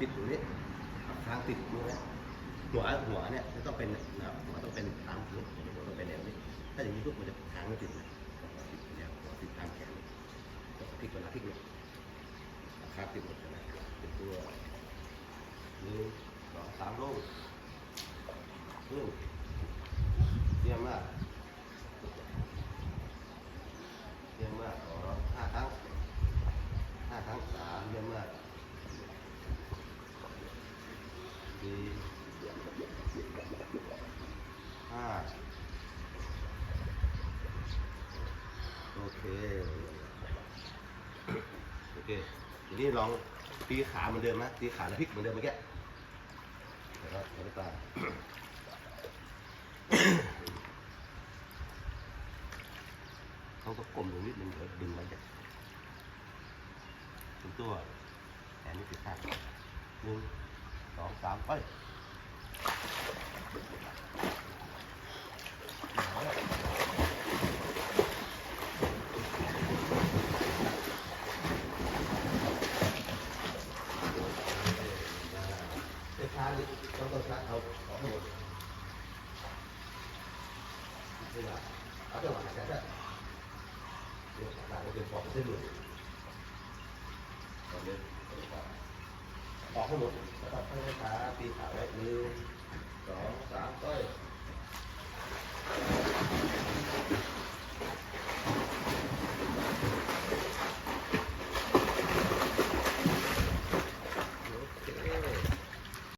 ติดอยู่นี่ทางติดอยู่นะหัวหัวเนี่ยจะต้องเป็นนะครับหัวต้องเป็นตามพื้นหัวต้องเป็นแนวนี้ ถ้าอย่างนี้ปุ๊บมันจะทางไม่ติดนะติดแนวหัวติดตามแขนก็พลิกเวลาพลิกเนี่ยขาติดหมดเลยนะเป็นตัวหนึ่งสองสามลูกลูกเยี่ยมมากเยี่ยมมากอ๋อห้าครั้งห้าครั้งสามเยี่ยมมาก ดีห้าโอ เคโอเคทีนี้ลองตีขาเหมือนเดิมนะตีขาแล้วพลิกเหมือนเดิมเมื่อกี้นะครับเอาไปตาเขาก็กลมลงนิดนึงเดี๋ยวดึงมันจะถึงตัวแขนนี่ติดข้างหนึ่งสองสามไปาด็ต้องต้องชักเอาออกให้หมดนี่นะเอาจังหวะหายใจได้เดี๋ยวขาดเราเป็นปอกเส้นหลุดตอนนี้ออกให้หมดแล้วก็ค่อยๆขาตีขาไว้หนึ่งสอ